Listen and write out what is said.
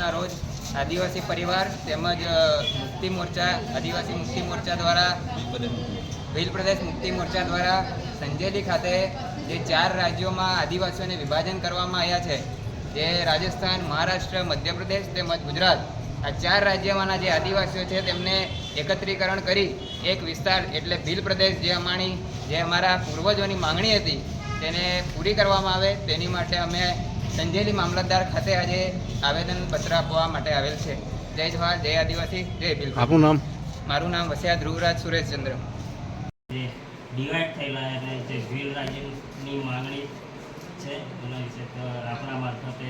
આદિવાસી પરિવાર તેમજ મુક્તિ મોરચા, આદિવાસી મુક્તિ મોરચા દ્વારા ભીલ પ્રદેશ મુક્તિ મોરચા દ્વારા સંજેલી ખાતે જે ચાર રાજ્યોમાં આદિવાસીઓને વિભાજન કરવામાં આવ્યા છે, જે રાજસ્થાન, મહારાષ્ટ્ર, મધ્યપ્રદેશ તેમજ ગુજરાત, આ ચાર રાજ્યમાંના જે આદિવાસીઓ છે તેમને એકત્રીકરણ કરી એક વિસ્તાર એટલે ભીલ પ્રદેશ જે અમારી જે અમારા પૂર્વજોની માંગણી હતી તેને પૂરી કરવામાં આવે, તેની માટે અમે સંજેલી મામલતદાર ખાતે આજે આવેદનપત્ર આપવા માટે આવેલ છે. જય જવાહર જય આદિવાસી જય બિલ આપનું નામ? મારું નામ વસ્યા ધ્રુવરાજ સુરેશચંદ્ર. જે ડિવાઈડ થયેલા અને જે ભીલ રાજ્યની માંગણી છે એના વિશે આપણા મારફતે.